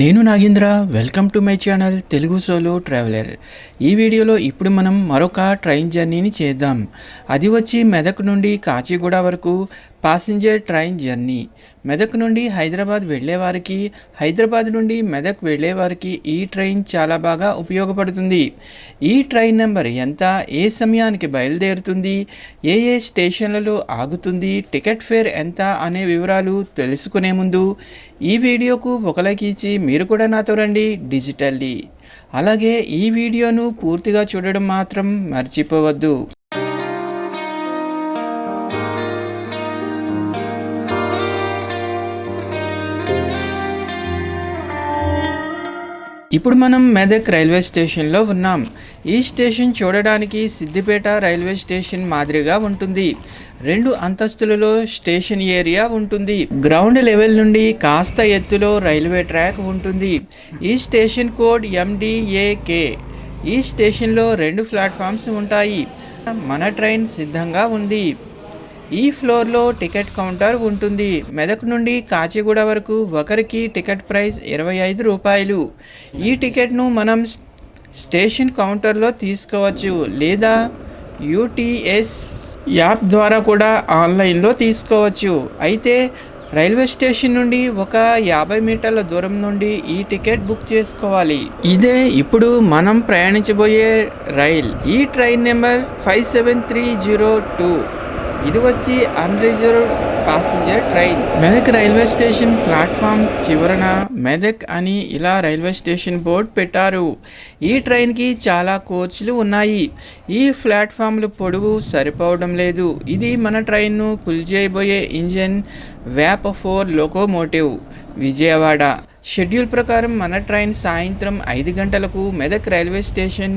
నేను Nagendra welcome to my channel Telugu solo traveller. ఈ వీడియోలో ఇప్పుడు మనం మరొక ట్రైన్ జర్నీని చేద్దాం. అది వచ్చి మెదక్ నుండి కాచిగూడ వరకు పాసింజర్ ట్రైన్ జర్నీ. మెదక్ నుండి హైదరాబాద్ వెళ్ళేవారికి హైదరాబాద్ నుండి మెదక్ వెళ్ళేవారికి ఈ ట్రైన్ చాలా బాగా ఉపయోగపడుతుంది. ఈ ట్రైన్ నెంబర్ ఎంత ఏ సమయానికి బయలుదేరుతుంది ఏ ఏ స్టేషన్లలో ఆగుతుంది టికెట్ ఫేర్ ఎంత అనే వివరాలు తెలుసుకునే ముందు ఈ వీడియోకు ఒక లైక్ ఇచ్చి మీరు కూడా నాతో రండి డిజిటల్లీ. అలాగే ఈ వీడియోను పూర్తిగా చూడడం మాత్రం మర్చిపోవద్దు. ఇప్పుడు మనం మెదక్ రైల్వే స్టేషన్లో ఉన్నాం. ఈ స్టేషన్ చూడడానికి సిద్దిపేట రైల్వే స్టేషన్ మాదిరిగా ఉంటుంది. రెండు అంతస్తులలో స్టేషన్ ఏరియా ఉంటుంది. గ్రౌండ్ లెవెల్ నుండి కాస్త ఎత్తులో రైల్వే ట్రాక్ ఉంటుంది. ఈ స్టేషన్ కోడ్ ఎండిఏకే ఈ స్టేషన్లో రెండు ప్లాట్ఫామ్స్ ఉంటాయి. మన ట్రైన్ సిద్ధంగా ఉంది. ఈ ఫ్లోర్లో టికెట్ కౌంటర్ ఉంటుంది. మెదక్ నుండి కాచిగూడ వరకు ఒకరికి టికెట్ ప్రైస్ ఇరవై ఐదు రూపాయలు. ఈ టికెట్ను మనం స్టేషన్ కౌంటర్లో తీసుకోవచ్చు లేదా యూటీఎస్ యాప్ ద్వారా కూడా ఆన్లైన్లో తీసుకోవచ్చు. అయితే రైల్వే స్టేషన్ నుండి ఒక యాభై మీటర్ల దూరం నుండి ఈ టికెట్ బుక్ చేసుకోవాలి. ఇదే ఇప్పుడు మనం ప్రయాణించబోయే రైల్. ఈ train number five seven three zero two. ఇది వచ్చి unreserved passenger train Medak railway station platform చివరన మెదక్ అని ఇలా రైల్వే స్టేషన్ బోర్డ్ పెట్టారు. ఈ ట్రైన్కి చాలా కోచ్లు ఉన్నాయి. ఈ ప్లాట్ఫామ్లు పొడవు సరిపోవడం లేదు. ఇది మన ట్రైన్ను పుల్ చేయబోయే ఇంజన్ వ్యాప్ ఫోర్ లోకోమోటివ్ విజయవాడ. షెడ్యూల్ ప్రకారం మన ట్రైన్ సాయంత్రం ఐదు గంటలకు Medak railway station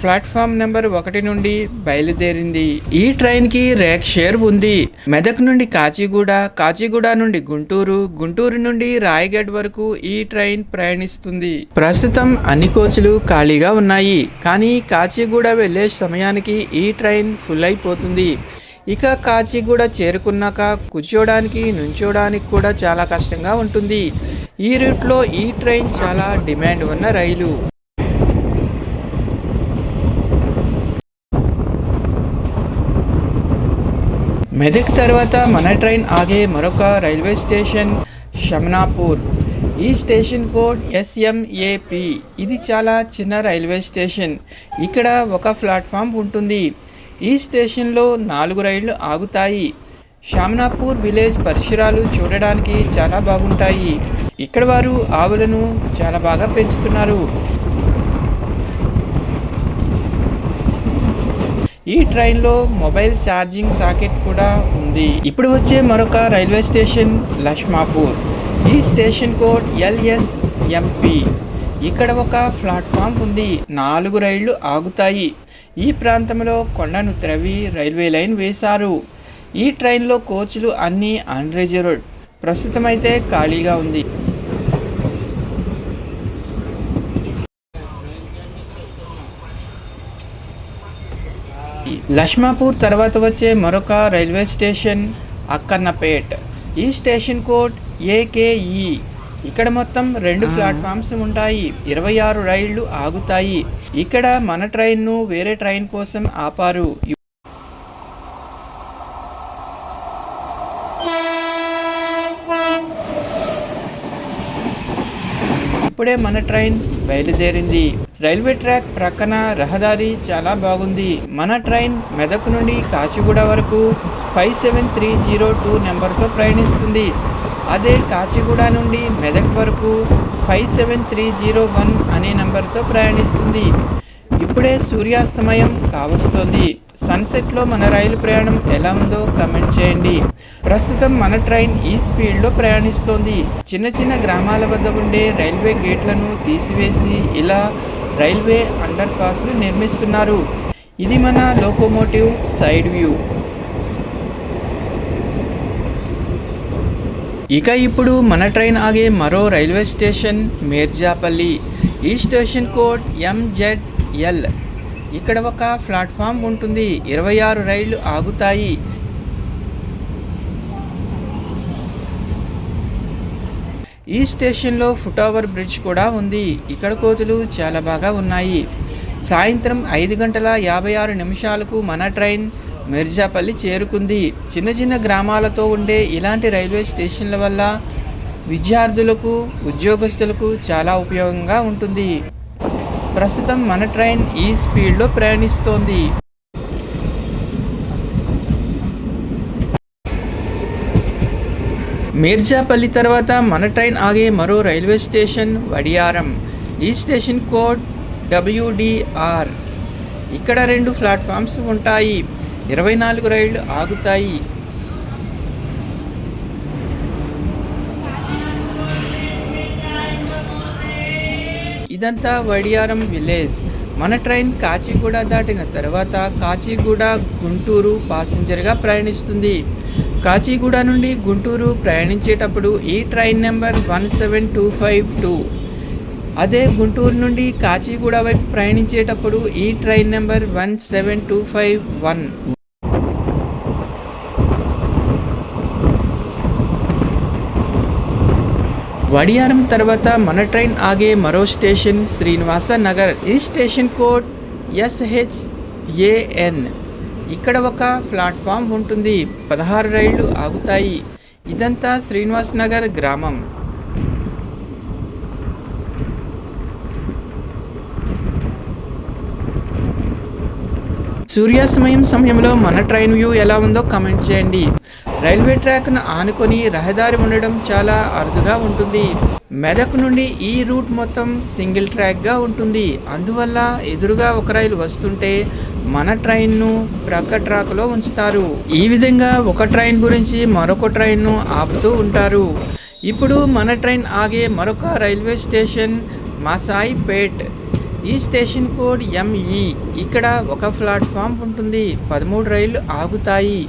platform number ఒకటి నుండి బయలుదేరింది. ఈ ట్రైన్కి రేక్ షేర్ ఉంది. మెదక్ నుండి కాచిగూడ కాచిగూడ నుండి గుంటూరు గుంటూరు నుండి రాయగఢ్ వరకు ఈ ట్రైన్ ప్రయాణిస్తుంది. ప్రస్తుతం అన్ని కోచ్లు ఖాళీగా ఉన్నాయి. కానీ కాచిగూడ వెళ్ళే సమయానికి ఈ ట్రైన్ ఫుల్ అయిపోతుంది. ఇక కాచిగూడ చేరుకున్నాక కూర్చోడానికి నుంచోడానికి కూడా చాలా కష్టంగా ఉంటుంది. ఈ రూట్లో ఈ ట్రైన్ చాలా డిమాండ్ ఉన్న రైలు. మెదక్ తర్వాత మన ట్రైన్ ఆగే మరొక రైల్వే స్టేషన్ షమ్నాపూర్. ఈ స్టేషన్ కోడ్ ఎస్ఎంఏపి ఇది చాలా చిన్న రైల్వే స్టేషన్. ఇక్కడ ఒక ప్లాట్ఫామ్ ఉంటుంది. ఈ స్టేషన్లో నాలుగు రైళ్ళు ఆగుతాయి. షామ్నాపూర్ విలేజ్ పరిసరాలు చూడడానికి చాలా బాగుంటాయి. ఇక్కడ వారు ఆవులను చాలా బాగా పెంచుతున్నారు. ఈ ట్రైన్లో మొబైల్ ఛార్జింగ్ సాకెట్ కూడా ఉంది. ఇప్పుడు వచ్చే మరొక రైల్వే స్టేషన్ లక్ష్మాపూర్. ఈ స్టేషన్ కోడ్ ఎల్ఎస్ఎంపి. ఇక్కడ ఒక ప్లాట్ఫామ్ ఉంది. నాలుగు రైళ్ళు ఆగుతాయి. ఈ ప్రాంతంలో కొండను త్రవి రైల్వే లైన్ వేశారు. ఈ ట్రైన్లో కోచ్లు అన్నీ అన్రిజర్వ్డ్. ప్రస్తుతం అయితే ఖాళీగా ఉంది. లక్ష్మాపూర్ తర్వాత వచ్చే మరొక రైల్వే స్టేషన్ అక్కన్నపేట్. ఈ స్టేషన్ కోడ్ ఏకేఈ. ఇక్కడ మొత్తం రెండు ప్లాట్ఫామ్స్ ఉంటాయి. ఇరవై ఆరు రైళ్ళు ఆగుతాయి. ఇక్కడ మన ట్రైన్ను వేరే ట్రైన్ కోసం ఆపారు. ఇప్పుడే మన ట్రైన్ బయలుదేరింది. రైల్వే ట్రాక్ ప్రక్కన రహదారి చాలా బాగుంది. మన ట్రైన్ మెదక్ నుండి కాచిగూడ వరకు five seven three zero two నెంబర్తో ప్రయాణిస్తుంది. అదే కాచిగూడ నుండి మెదక్ వరకు five seven three zero one అనే నెంబర్తో ప్రయాణిస్తుంది. ఇప్పుడే సూర్యాస్తమయం కావస్తోంది. సన్సెట్లో మన రైలు ప్రయాణం ఎలా ఉందో కమెంట్ చేయండి. ప్రస్తుతం మన ట్రైన్ ఈ స్పీడ్లో ప్రయాణిస్తోంది. చిన్న చిన్న గ్రామాల వద్ద ఉండే రైల్వే గేట్లను తీసివేసి ఇలా రైల్వే అండర్ పాస్లు నిర్మిస్తున్నారు. ఇది మన లోకోమోటివ్ సైడ్ వ్యూ. ఇక ఇప్పుడు మన ట్రైన్ ఆగే మరో రైల్వే స్టేషన్ మేర్జాపల్లి. ఈ స్టేషన్ కోడ్ ఎల్. ఇక్కడ ఒక ప్లాట్ఫామ్ ఉంటుంది. ఇరవై ఆరు రైళ్ళు ఆగుతాయి. ఈ స్టేషన్లో ఫుట్ ఓవర్ బ్రిడ్జ్ కూడా ఉంది. ఇక్కడ కోతులు చాలా బాగా ఉన్నాయి. సాయంత్రం ఐదు గంటల యాభై ఆరు నిమిషాలకు మన ట్రైన్ మిర్జాపల్లి చేరుకుంది. చిన్న చిన్న గ్రామాలతో ఉండే ఇలాంటి రైల్వే స్టేషన్ల వల్ల విద్యార్థులకు ఉద్యోగస్తులకు చాలా ఉపయోగంగా ఉంటుంది. ప్రస్తుతం మన ట్రైన్ ఈ స్పీడ్లో ప్రయాణిస్తోంది. మీర్జాపల్లి తర్వాత మన ట్రైన్ ఆగే మరో రైల్వే స్టేషన్ వడియారం. ఈ స్టేషన్ కోడ్ డబ్ల్యూడిఆర్ ఇక్కడ రెండు ప్లాట్ఫామ్స్ ఉంటాయి. ఇరవై నాలుగు రైళ్ళు ఆగుతాయి. ఇదంతా వడియారం విలేజ్. మన ట్రైన్ కాచిగూడ దాటిన తర్వాత కాచిగూడ గుంటూరు పాసింజర్గా ప్రయాణిస్తుంది. కాచిగూడ నుండి గుంటూరు ప్రయాణించేటప్పుడు ఈ train number one seven two five two. అదే గుంటూరు నుండి కాచిగూడ వైపు ప్రయాణించేటప్పుడు ఈ train number one seven two five one. Vadiaram తర్వాత మన ట్రైన్ ఆగే మరో స్టేషన్ శ్రీనివాస నగర్. ఈ స్టేషన్ కోడ్ ఎస్హెచ్ఏఎన్ ఇక్కడ ఒక ప్లాట్ఫామ్ ఉంటుంది. పదహారు రైళ్ళు ఆగుతాయి. ఇదంతా శ్రీనివాస్ నగర్ గ్రామం. సూర్యాస్తమయం సమయంలో మన ట్రైన్ వ్యూ ఎలా ఉందో కమెంట్ చేయండి. రైల్వే ట్రాక్ను ఆనుకొని రహదారి ఉండడం చాలా అరుదుగా ఉంటుంది. మెదక్ నుండి ఈ రూట్ మొత్తం సింగిల్ ట్రాక్గా ఉంటుంది. అందువల్ల ఎదురుగా ఒక రైలు వస్తుంటే మన ట్రైన్ను ప్రక్క ట్రాక్లో ఉంచుతారు. ఈ విధంగా ఒక ట్రైన్ గురించి మరొక ట్రైన్ను ఆపుతూ ఉంటారు. ఇప్పుడు మన ట్రైన్ ఆగే మరొక రైల్వే స్టేషన్ మసాయిపేట్. ఈ స్టేషన్ కోడ్ ఎంఈ ఇక్కడ ఒక ప్లాట్ఫామ్ ఉంటుంది. పదమూడు రైళ్ళు ఆగుతాయి.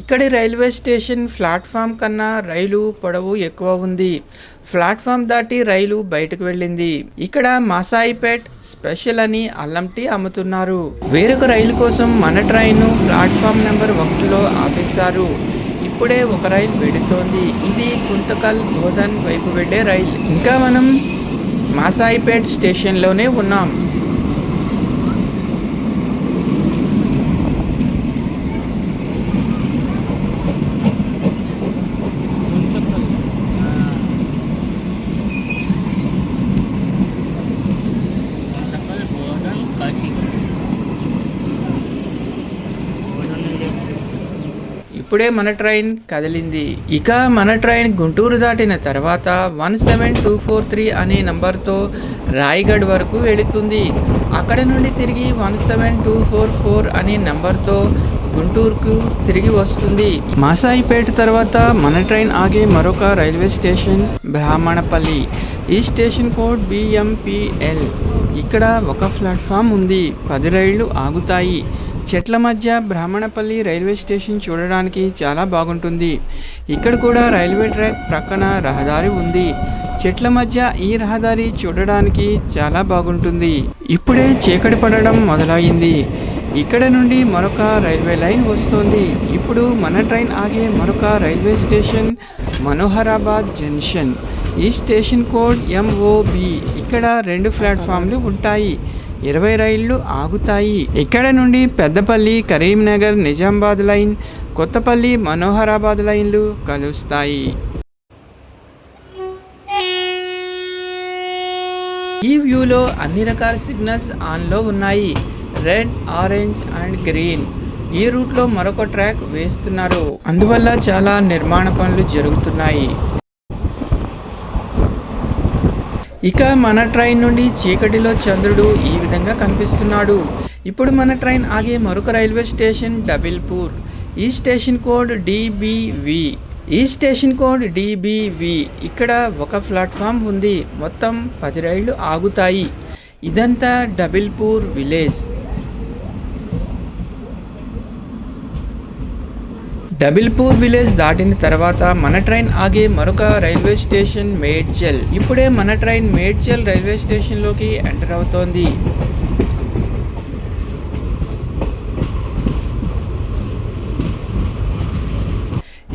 ఇక్కడి రైల్వే స్టేషన్ ప్లాట్ఫామ్ కన్నా రైలు పొడవు ఎక్కువ ఉంది. ప్లాట్ఫామ్ దాటి రైలు బయటకు వెళ్ళింది. ఇక్కడ మాసాయిపేట్ స్పెషల్ అని అల్లం టీ అమ్ముతున్నారు. వేరొక రైలు కోసం మన ట్రైన్ ప్లాట్ఫామ్ నెంబర్ ఒకటిలో ఆపేశారు. ఇప్పుడే ఒక రైలు వెళుతోంది. ఇది కుంతకల్ బోధన్ వైపు వెళ్ళే రైలు. ఇంకా మనం మాసాయిపేట్ స్టేషన్లోనే ఉన్నాం. ఇప్పుడే మన ట్రైన్ కదిలింది. ఇక మన ట్రైన్ గుంటూరు దాటిన తర్వాత one seven two four three అనే నంబర్తో రాయగఢ్ వరకు వెళుతుంది. అక్కడ నుండి తిరిగి one seven two four four అనే నంబర్తో గుంటూరుకు తిరిగి వస్తుంది. మాసాయిపేట తర్వాత మన ట్రైన్ ఆగే మరొక రైల్వే స్టేషన్ బ్రాహ్మణపల్లి. ఈ స్టేషన్ కోడ్ బిఎంపిఎల్ ఇక్కడ ఒక ప్లాట్ఫామ్ ఉంది. పది రైళ్ళు ఆగుతాయి. చెట్ల మధ్య బ్రాహ్మణపల్లి రైల్వే స్టేషన్ చూడడానికి చాలా బాగుంటుంది. ఇక్కడ కూడా రైల్వే ట్రాక్ ప్రక్కన రహదారి ఉంది. చెట్ల మధ్య ఈ రహదారి చూడడానికి చాలా బాగుంటుంది. ఇప్పుడే చీకటి పడడం మొదలైంది ఇక్కడ నుండి మరొక రైల్వే లైన్ వస్తుంది. ఇప్పుడు మన ట్రైన్ ఆగే మరొక రైల్వే స్టేషన్ మనోహరాబాద్ జంక్షన్. ఈ స్టేషన్ కోడ్ ఎంఓబి ఇక్కడ రెండు ప్లాట్ఫామ్లు ఉంటాయి. ఇరవై రైళ్ళు ఆగుతాయి. ఇక్కడ నుండి పెద్దపల్లి కరీంనగర్ నిజామాబాద్ లైన్ కొత్తపల్లి మనోహరాబాద్ లైన్లు కలుస్తాయి. ఈ వ్యూలో అన్ని రకాల సిగ్నల్స్ ఆన్లో ఉన్నాయి. Red orange and green. ఈ రూట్లో మరొక ట్రాక్ వేస్తున్నారు. అందువల్ల చాలా నిర్మాణ పనులు జరుగుతున్నాయి. ఇక మన ట్రైన్ నుండి చీకటిలో చంద్రుడు ఈ విధంగా కనిపిస్తున్నాడు. ఇప్పుడు మన ట్రైన్ ఆగే మరొక రైల్వే స్టేషన్ డబిల్పూర్. ఈ స్టేషన్ కోడ్ డిబివి. ఈ స్టేషన్ కోడ్ డిబివి. ఇక్కడ ఒక ప్లాట్ఫామ్ ఉంది. మొత్తం పది రైళ్ళు ఆగుతాయి. ఇదంతా డబిల్పూర్ విలేజ్. డబిల్పూర్ విలేజ్ దాటిన తర్వాత మన ట్రైన్ ఆగే మరొక రైల్వే స్టేషన్ మేడ్చల్. ఇప్పుడే మన ట్రైన్ మేడ్చల్ రైల్వే స్టేషన్లోకి ఎంటర్ అవుతోంది.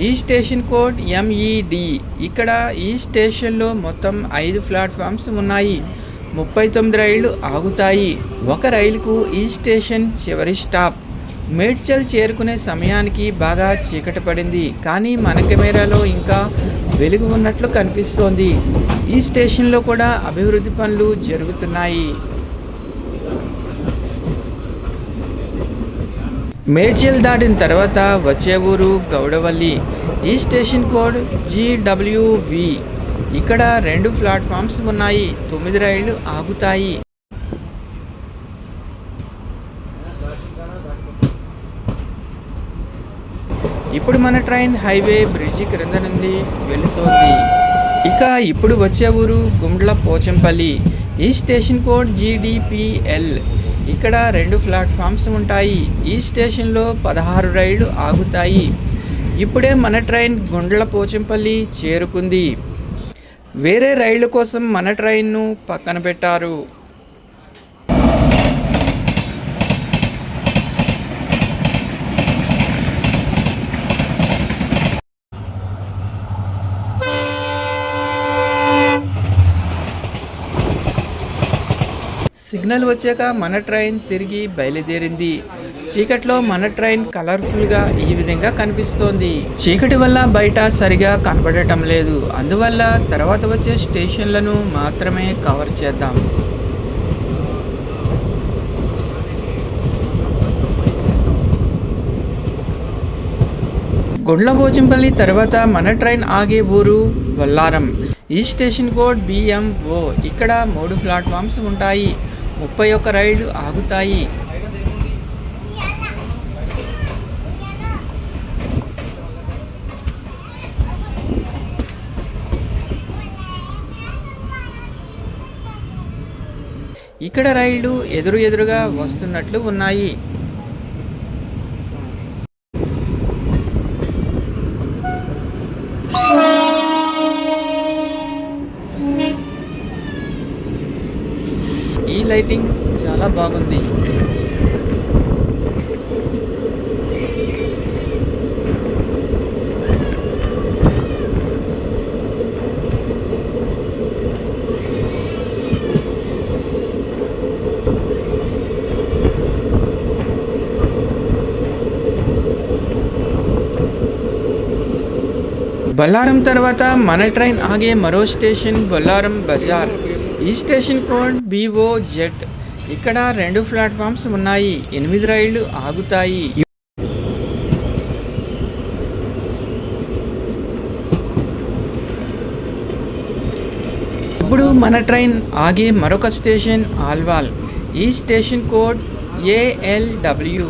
ఈ స్టేషన్ కోడ్ ఎంఈడి ఇక్కడ ఈ స్టేషన్లో మొత్తం ఐదు ప్లాట్ఫామ్స్ ఉన్నాయి. ముప్పై తొమ్మిది రైళ్ళు ఆగుతాయి. ఒక రైలుకు ఈ స్టేషన్ చివరి స్టాప్. మేడ్చల్ చేరుకునే సమయానికి బాగా చీకటి పడింది. కానీ మన కెమెరాలో ఇంకా వెలుగు ఉన్నట్లు కనిపిస్తోంది. ఈ స్టేషన్లో కూడా అభివృద్ధి పనులు జరుగుతున్నాయి. మేడ్చల్ దాటిన తర్వాత వచ్చే ఊరు గౌడవల్లి. ఈ స్టేషన్ కోడ్ జీడబ్ల్యూవి. ఇక్కడ రెండు ప్లాట్ఫామ్స్ ఉన్నాయి. తొమ్మిది రైళ్ళు ఆగుతాయి. ఇప్పుడు మన ట్రైన్ హైవే బ్రిడ్జి క్రింద నుండి వెళుతోంది. ఇక ఇప్పుడు వచ్చే ఊరు గుండ్ల పోచంపల్లి. ఈ స్టేషన్ కోడ్ జీడిపిఎల్ ఇక్కడ రెండు ప్లాట్ఫామ్స్ ఉంటాయి. ఈ స్టేషన్లో పదహారు రైళ్ళు ఆగుతాయి. ఇప్పుడే మన ట్రైన్ గుండ్ల పోచంపల్లి చేరుకుంది. వేరే రైళ్ళ కోసం మన ట్రైన్ను పక్కన పెట్టారు. సిగ్నల్ వచ్చాక మన ట్రైన్ తిరిగి బయలుదేరింది. చీకట్లో మన ట్రైన్ కలర్ఫుల్గా ఈ విధంగా కనిపిస్తోంది. చీకటి వల్ల బయట సరిగా కనబడటం లేదు. అందువల్ల తర్వాత వచ్చే స్టేషన్లను మాత్రమే కవర్ చేద్దాం. గుండ్లపోచంపల్లి తర్వాత మన ట్రైన్ ఆగే ఊరు వల్లారం. ఈ స్టేషన్ కోడ్ బిఎంఓ ఇక్కడ మూడు ప్లాట్ఫామ్స్ ఉంటాయి. ముప్పై ఒక్క రైళ్ళు ఆగుతాయి. ఇక్కడ రైళ్ళు ఎదురు ఎదురుగా వస్తున్నట్లు ఉన్నాయి ఈ లైటింగ్ చాలా బాగుంది. బొల్లారం తర్వాత మన ట్రైన్ ఆగే మరో స్టేషన్ బొల్లారం బజార్. ఈ స్టేషన్ కోడ్ బీఓ జెడ్ ఇక్కడ రెండు ప్లాట్ఫామ్స్ ఉన్నాయి. ఎనిమిది రైళ్ళు ఆగుతాయి. ఇప్పుడు మన ట్రైన్ ఆగే మరొక స్టేషన్ ఆల్వాల్. ఈ స్టేషన్ కోడ్ ఏఎల్డబ్ల్యూ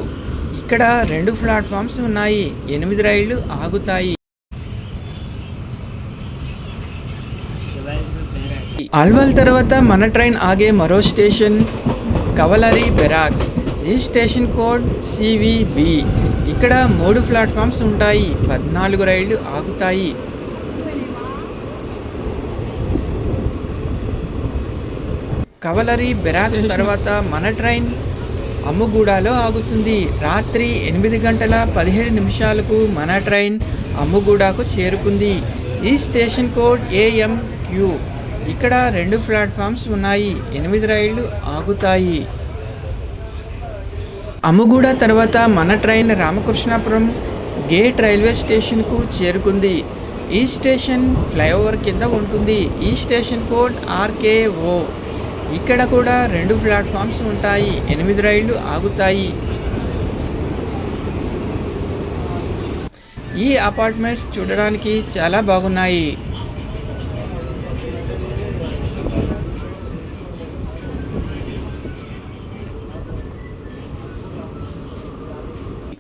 ఇక్కడ రెండు ప్లాట్ఫామ్స్ ఉన్నాయి. ఎనిమిది రైళ్ళు ఆగుతాయి. ఆల్వాల్ తర్వాత మన ట్రైన్ ఆగే మరో స్టేషన్ కవలరీ బెరాక్స్ ఈ స్టేషన్ కోడ్ సివిబి ఇక్కడ మూడు ప్లాట్ఫామ్స్ ఉంటాయి. పద్నాలుగు రైళ్ళు ఆగుతాయి. కవలరీ బెరాక్స్ తర్వాత మన ట్రైన్ అమ్ముగూడలో ఆగుతుంది. రాత్రి ఎనిమిది గంటల పదిహేడు నిమిషాలకు మన ట్రైన్ అమ్ముగూడకు చేరుకుంది. ఈ స్టేషన్ కోడ్ ఏఎంక్యూ ఇక్కడ రెండు ప్లాట్ఫామ్స్ ఉన్నాయి. ఎనిమిది రైళ్ళు ఆగుతాయి. అమ్ముగూడ తర్వాత మన ట్రైన్ రామకృష్ణాపురం గేట్ రైల్వే స్టేషన్కు చేరుకుంది. ఈ స్టేషన్ ఫ్లైఓవర్ కింద ఉంటుంది. ఈ స్టేషన్ కోడ్ ఆర్కేఓ. ఇక్కడ కూడా రెండు ప్లాట్ఫామ్స్ ఉంటాయి. ఎనిమిది రైళ్ళు ఆగుతాయి. ఈ అపార్ట్మెంట్స్ చూడడానికి చాలా బాగున్నాయి.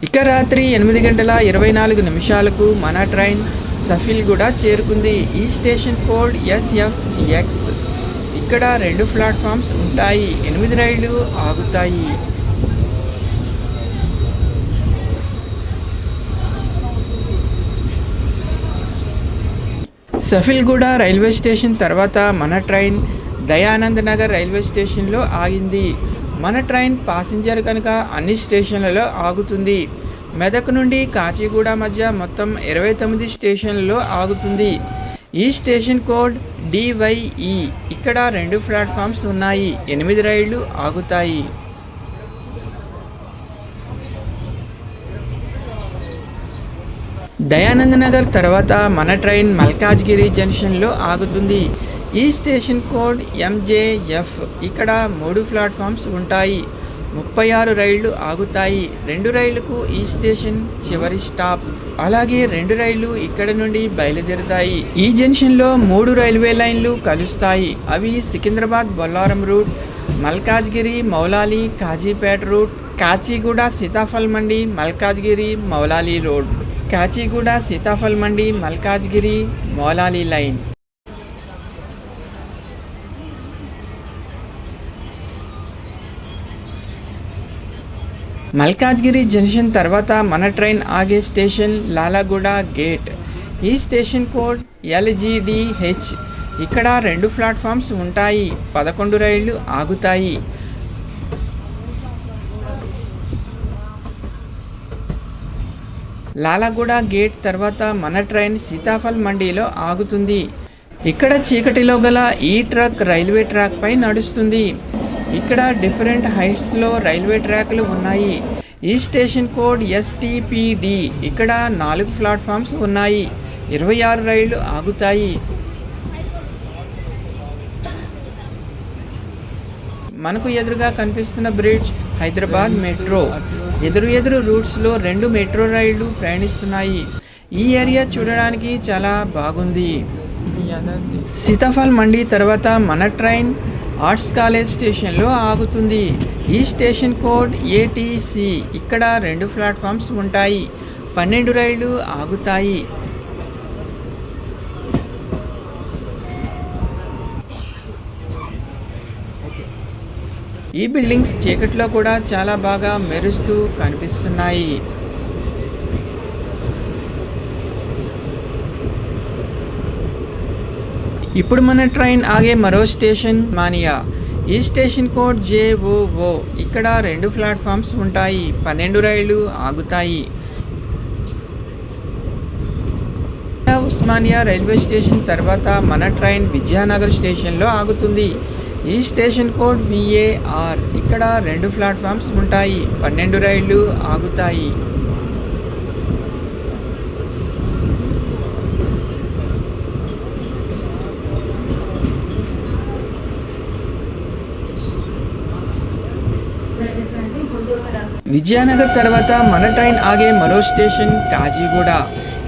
ఇక రాత్రి ఎనిమిది గంటల ఇరవై నాలుగు నిమిషాలకు మన ట్రైన్ సఫిల్గూడ చేరుకుంది. ఈ స్టేషన్ కోడ్ ఎస్ఎఫ్ఎక్స్. ఇక్కడ రెండు ప్లాట్ఫామ్స్ ఉంటాయి. ఎనిమిది రైళ్ళు ఆగుతాయి. సఫిల్గూడ రైల్వే స్టేషన్ తర్వాత మన ట్రైన్ దయానంద్ నగర్ రైల్వే స్టేషన్లో ఆగింది. మన ట్రైన్ పాసింజర్ కనుక అన్ని స్టేషన్లలో ఆగుతుంది. మెదక్ నుండి కాచిగూడ మధ్య మొత్తం ఇరవై తొమ్మిది స్టేషన్లలో ఆగుతుంది. ఈ స్టేషన్ కోడ్ డివైఈ ఇక్కడ రెండు ప్లాట్ఫామ్స్ ఉన్నాయి. ఎనిమిది రైళ్ళు ఆగుతాయి. దయానంద్ నగర్ తర్వాత మన ట్రైన్ మల్కాజ్గిరి జంక్షన్లో ఆగుతుంది. ఈ స్టేషన్ కోడ్ ఎంజేఎఫ్ ఇక్కడ మూడు ప్లాట్ఫామ్స్ ఉంటాయి. ముప్పై ఆరు రైళ్ళు ఆగుతాయి. రెండు రైళ్ళకు ఈ స్టేషన్ చివరి స్టాప్. అలాగే రెండు రైళ్ళు ఇక్కడ నుండి బయలుదేరుతాయి. ఈ జంక్షన్లో మూడు రైల్వే లైన్లు కలుస్తాయి. అవి Secunderabad Bollaram route Malkajgiri Moulali Kazipet route Kacheguda Sitaphal Mandi Malkajgiri Moulali road. Kacheguda Sitaphal Mandi Malkajgiri Moulali line. Malkajgiri junction తర్వాత మన ట్రైన్ ఆగే స్టేషన్ లాలాగూడ గేట్. ఈ స్టేషన్ కోడ్ ఎల్జీడిహెచ్ ఇక్కడ రెండు ప్లాట్ఫామ్స్ ఉంటాయి. పదకొండు రైళ్ళు ఆగుతాయి. లాలాగూడ గేట్ తర్వాత మన ట్రైన్ సీతాఫల్ మండీలో ఆగుతుంది. ఇక్కడ చీకటిలో గల ఈ ట్రక్ రైల్వే ట్రాక్ పై నడుస్తుంది. ఇక్కడ డిఫరెంట్ హైట్స్లో రైల్వే ట్రాక్లు ఉన్నాయి. ఈ స్టేషన్ కోడ్ ఎస్టీపీడి ఇక్కడ నాలుగు ప్లాట్ఫామ్స్ ఉన్నాయి. ఇరవై ఆరు రైళ్ళు ఆగుతాయి. మనకు ఎదురుగా కనిపిస్తున్న బ్రిడ్జ్ హైదరాబాద్ మెట్రో. ఎదురు ఎదురు రూట్స్లో రెండు మెట్రో రైళ్ళు ప్రయాణిస్తున్నాయి. ఈ ఏరియా చూడడానికి చాలా బాగుంది. సీతాఫల్ మండి తర్వాత మన ట్రైన్ ఆర్ట్స్ కాలేజ్ స్టేషన్లో ఆగుతుంది. ఈ స్టేషన్ కోడ్ ఏటీసీ ఇక్కడ రెండు ప్లాట్ఫామ్స్ ఉంటాయి. పన్నెండు రైళ్ళు ఆగుతాయి. ఈ బిల్డింగ్స్ చీకట్లో కూడా చాలా బాగా మెరుస్తూ కనిపిస్తున్నాయి. ఇప్పుడు మన ట్రైన్ ఆగే మరో స్టేషన్ మానియా. ఈ స్టేషన్ కోడ్ జేఓఓ ఇక్కడ రెండు ప్లాట్ఫామ్స్ ఉంటాయి. పన్నెండు రైళ్ళు ఆగుతాయి. ఉస్మానియా రైల్వే స్టేషన్ తర్వాత మన ట్రైన్ విద్యానగర్ స్టేషన్లో ఆగుతుంది. ఈ స్టేషన్ కోడ్ విఏఆర్ ఇక్కడ రెండు ప్లాట్ఫామ్స్ ఉంటాయి. పన్నెండు రైళ్ళు ఆగుతాయి. విజయనగర్ తర్వాత మన ట్రైన్ ఆగే మరో స్టేషన్ కాజీగూడ.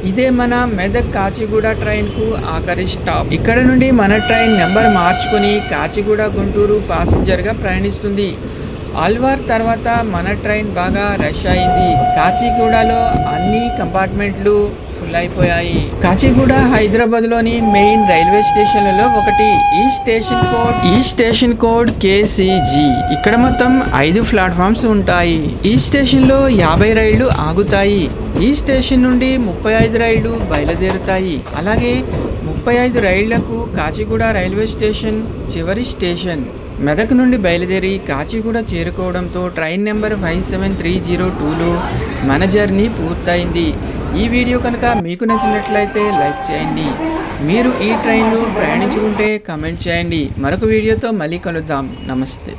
ఇదే మన మెదక్ కాచిగూడ ట్రైన్కు ఆఖరి స్టాప్. ఇక్కడ నుండి మన ట్రైన్ నెంబర్ మార్చుకొని కాచిగూడ గుంటూరు ప్యాసింజర్గా ప్రయాణిస్తుంది. అల్వార్ తర్వాత మన ట్రైన్ బాగా రష్ అయింది. కాచిగూడలో అన్ని కంపార్ట్మెంట్లు ఫుల్ అయిపోయాయి కాచిగూడ హైదరాబాద్లోని మెయిన్ రైల్వే స్టేషన్లలో ఒకటి ఈ స్టేషన్ కోడ్. ఈ స్టేషన్ కోడ్ కేసీజీ ఇక్కడ మొత్తం ఐదు ప్లాట్ఫామ్స్ ఉంటాయి. ఈ స్టేషన్లో యాభై రైళ్ళు ఆగుతాయి. ఈ స్టేషన్ నుండి ముప్పై ఐదు రైళ్ళు బయలుదేరుతాయి. అలాగే ముప్పై ఐదు రైళ్ళకు కాచిగూడ రైల్వే స్టేషన్ చివరి స్టేషన్. మెదక్ నుండి బయలుదేరి Kacheguda చేరుకోవడంతో train number five seven three zero టూలో మన జర్నీ పూర్తయింది. ఈ వీడియో కనుక మీకు నచ్చినట్లయితే లైక్ చేయండి. మీరు ఈ ట్రైన్లో ప్రయాణించుకుంటే కమెంట్ చేయండి. మరొక వీడియోతో మళ్ళీ కలుద్దాం. నమస్తే.